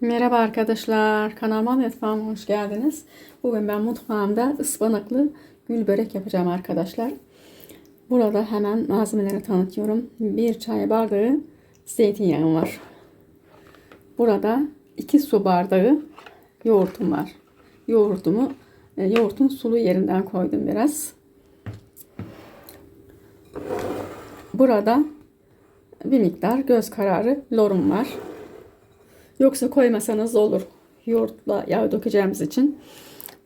Merhaba arkadaşlar, kanalıma mutfağıma hoş geldiniz. Bugün ben mutfağımda ıspanaklı gül börek yapacağım arkadaşlar. Burada hemen malzemeleri tanıtıyorum. Bir çay bardağı zeytinyağım var. Burada 2 su bardağı yoğurtum var. Yoğurtumu, e, yoğurtun sulu yerinden koydum biraz. Burada bir miktar göz kararı lorum var. Yoksa koymasanız olur. Yoğurtla yağ dökeceğimiz için.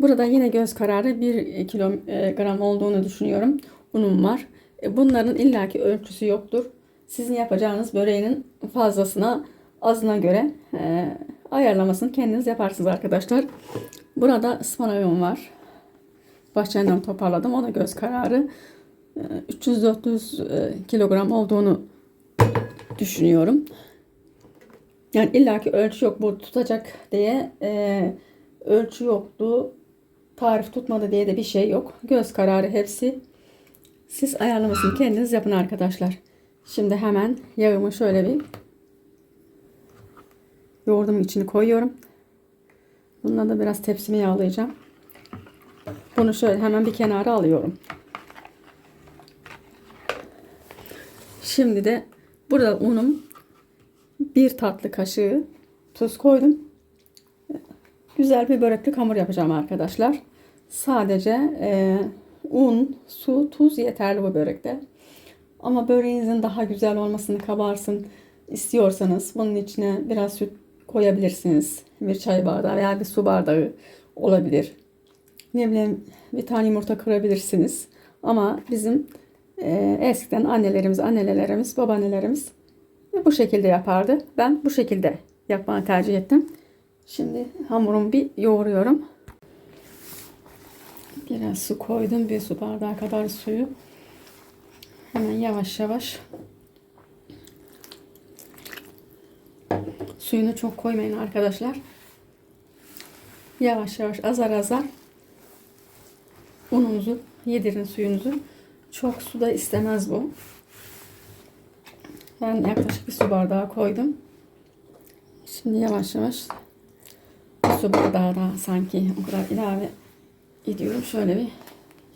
Burada yine göz kararı 1 kilogram olduğunu düşünüyorum. Unum var. E, Bunların illaki ölçüsü yoktur. Sizin yapacağınız böreğinin fazlasına azına göre e, ayarlamasını kendiniz yaparsınız arkadaşlar. Burada ıspanağım var. Bahçeden toparladım. O da göz kararı. E, 300-400 e, kilogram olduğunu düşünüyorum. Yani illaki ölçü yok bu tutacak diye e, ölçü yoktu. Tarif tutmadı diye de bir şey yok. Göz kararı hepsi. Siz ayarlamasını kendiniz yapın arkadaşlar. Şimdi hemen yağımı şöyle bir yoğurdumun içine koyuyorum. Bundan da biraz tepsimi yağlayacağım. Bunu şöyle hemen bir kenara alıyorum. Şimdi de burada unum bir tatlı kaşığı tuz koydum. Güzel bir böreklik hamur yapacağım arkadaşlar. Sadece e, un, su, tuz yeterli bu börekte. Ama böreğinizin daha güzel olmasını kabarsın istiyorsanız bunun içine biraz süt koyabilirsiniz. Bir çay bardağı veya bir su bardağı olabilir. Ne bileyim bir tane yumurta kırabilirsiniz. Ama bizim e, eskiden annelerimiz, annelerimiz, babaannelerimiz bu şekilde yapardı. Ben bu şekilde yapmayı tercih ettim. Şimdi hamurumu bir yoğuruyorum. Biraz su koydum. Bir su bardağı kadar suyu. Hemen yavaş yavaş suyunu çok koymayın arkadaşlar. Yavaş yavaş azar azar ununuzu yedirin suyunuzu. Çok su da istemez bu. Ben yaklaşık bir su bardağı koydum. Şimdi yavaş yavaş bir su bardağı daha sanki o kadar ilave ediyorum. Şöyle bir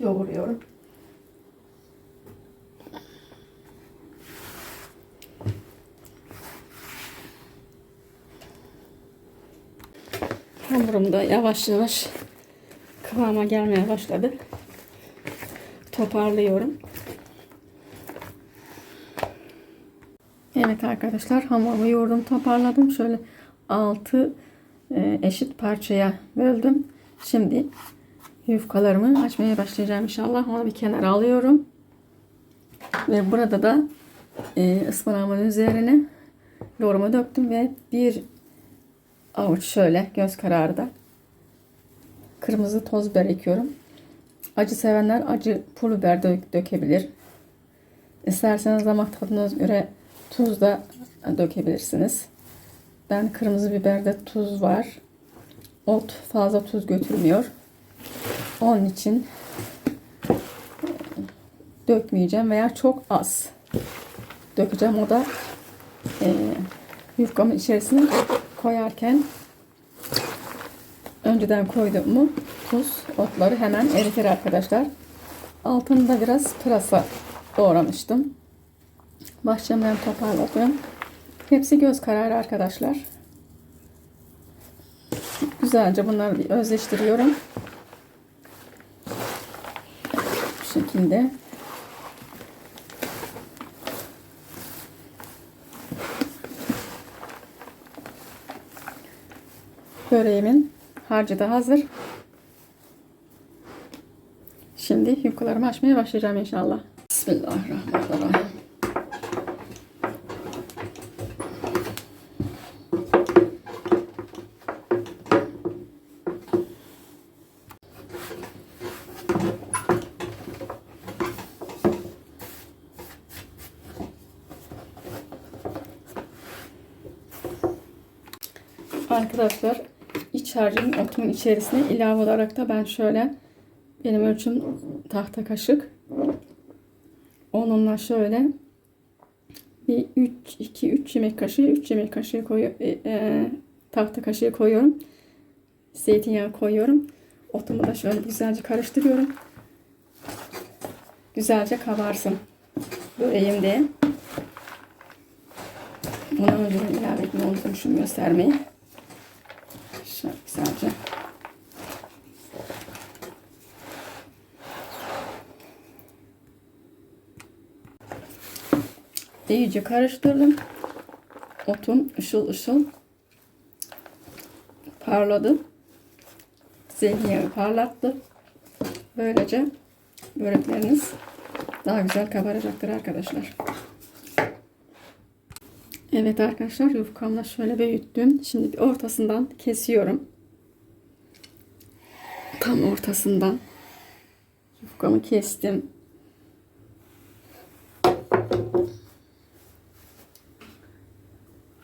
yoğuruyorum. Hamurum da yavaş yavaş kıvama gelmeye başladı. Toparlıyorum. Evet arkadaşlar hamurumu yoğurdum toparladım. Şöyle 6 eşit parçaya böldüm. Şimdi yufkalarımı açmaya başlayacağım inşallah. Onu bir kenara alıyorum. Ve burada da e, ıspanağımın üzerine yoğurumu döktüm ve bir avuç şöyle göz kararı da kırmızı toz biber ekiyorum. Acı sevenler acı pul biber dök dökebilir. İsterseniz damak tadınıza göre Tuz da dökebilirsiniz. Ben kırmızı biberde tuz var. Ot fazla tuz götürmüyor. Onun için dökmeyeceğim veya çok az dökeceğim. O da e, yufkamın içerisine koyarken önceden koydum mu tuz otları hemen eritir arkadaşlar. Altında biraz pırasa doğramıştım. Bahçemden toparladım. Hepsi göz kararı arkadaşlar. Güzelce bunları bir özleştiriyorum. Bu şekilde. Böreğimin harcı da hazır. Şimdi yufkalarımı açmaya başlayacağım inşallah. Bismillahirrahmanirrahim. Arkadaşlar iç harcın otumun içerisine ilave olarak da ben şöyle benim ölçüm tahta kaşık onunla şöyle bir 3 2 3 yemek kaşığı 3 yemek kaşığı koyu e, e, tahta kaşığı koyuyorum. Zeytinyağı koyuyorum. Otumu da şöyle güzelce karıştırıyorum. Güzelce kabarsın. Böreğim diye. Ona önceden ilave etme olduğunu şunu göstermeyi. Şöyle güzelce. İyice karıştırdım. Otum ışıl ışıl parladı. Zeytinyağı parlattı. Böylece börekleriniz daha güzel kabaracaktır arkadaşlar. Evet arkadaşlar yufkamla şöyle büyüttüm. Şimdi bir ortasından kesiyorum. Tam ortasından yufkamı kestim.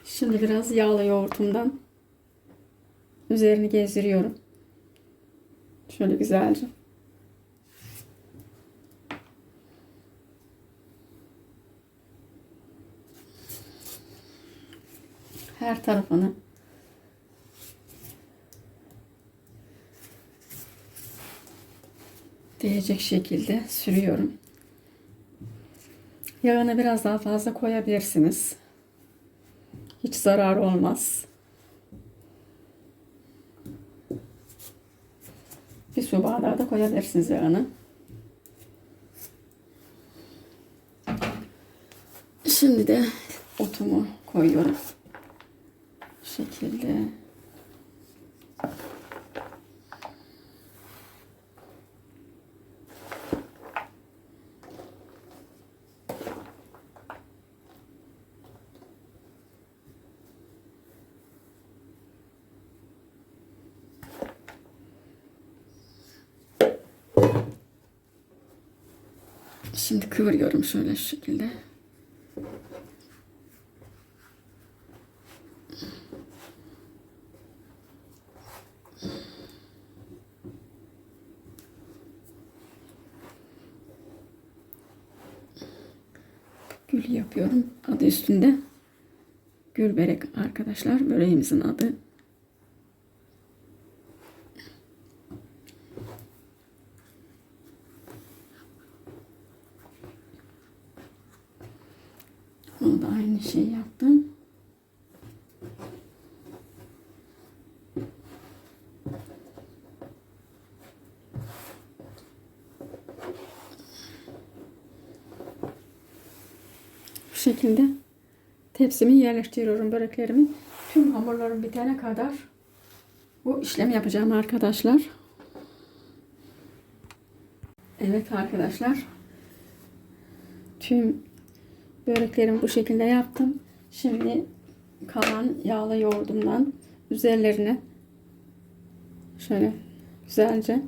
Şimdi biraz yağlı yoğurtumdan üzerini gezdiriyorum. Şöyle güzelce. Her tarafını değecek şekilde sürüyorum. Yağını biraz daha fazla koyabilirsiniz. Hiç zarar olmaz. Bir su bardağı da koyabilirsiniz yağını. Şimdi de otumu koyuyorum. Bu şekilde. Şimdi kıvırıyorum şöyle şu şekilde. Gül yapıyorum. Adı üstünde. Gül berek arkadaşlar. Böreğimizin adı. Onu da aynı şey yaptım. Bu şekilde tepsimi yerleştiriyorum böreklerimi. Tüm hamurlarım bitene kadar bu işlemi yapacağım arkadaşlar. Evet arkadaşlar. Tüm Böreklerimi bu şekilde yaptım. Şimdi kalan yağlı yoğurdumdan üzerlerine şöyle güzelce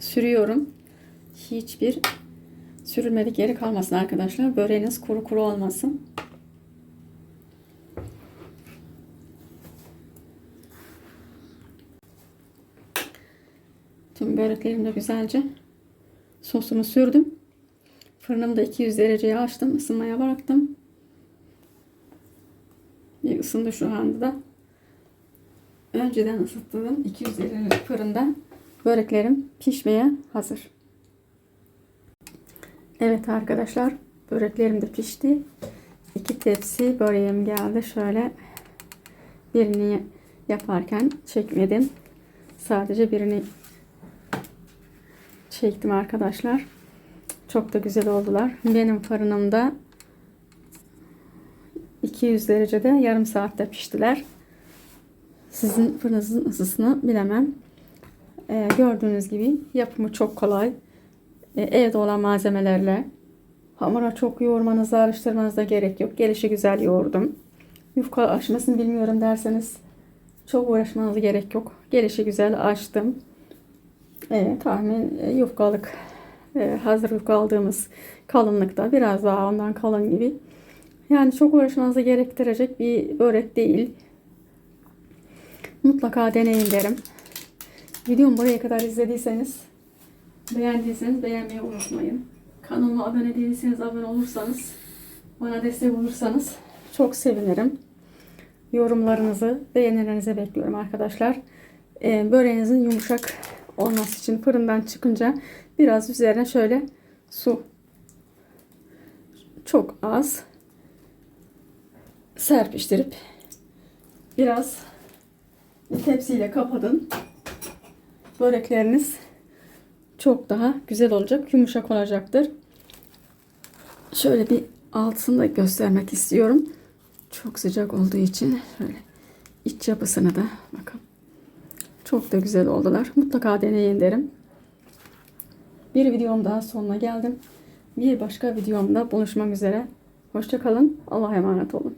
sürüyorum. Hiçbir sürülmedik yeri kalmasın arkadaşlar. Böreğiniz kuru kuru olmasın. Tüm böreklerimi de güzelce sosunu sürdüm. Fırınımda 200 dereceye açtım. ısınmaya bıraktım. Bir ısındı şu anda da. Önceden ısıttığım 200 derecelik fırında böreklerim pişmeye hazır. Evet arkadaşlar böreklerim de pişti. İki tepsi böreğim geldi. Şöyle birini yaparken çekmedim. Sadece birini çektim arkadaşlar. Çok da güzel oldular. Benim fırınımda 200 derecede yarım saatte piştiler. Sizin fırınınızın ısısını bilemem. Ee, gördüğünüz gibi yapımı çok kolay. Ee, evde olan malzemelerle. Hamura çok yoğurmanıza, araştırmanıza gerek yok. Gelişi güzel yoğurdum. Yufka açmasını bilmiyorum derseniz çok uğraşmanıza gerek yok. Gelişi güzel açtım. Evet, tahmin e, yufkalık e, hazır yufka aldığımız kalınlıkta biraz daha ondan kalın gibi. Yani çok uğraşmanızı gerektirecek bir börek değil. Mutlaka deneyin derim. Videomu buraya kadar izlediyseniz beğendiyseniz beğenmeyi unutmayın. Kanalıma abone değilseniz abone olursanız bana destek olursanız çok sevinirim. yorumlarınızı, beğenilerinizi bekliyorum arkadaşlar. Ee, böreğinizin yumuşak olması için fırından çıkınca biraz üzerine şöyle su çok az serpiştirip biraz bir tepsiyle kapatın. Börekleriniz çok daha güzel olacak, yumuşak olacaktır. Şöyle bir altını da göstermek istiyorum. Çok sıcak olduğu için şöyle iç yapısını da bakın. Çok da güzel oldular. Mutlaka deneyin derim. Bir videom daha sonuna geldim. Bir başka videomda buluşmak üzere. Hoşçakalın. Allah'a emanet olun.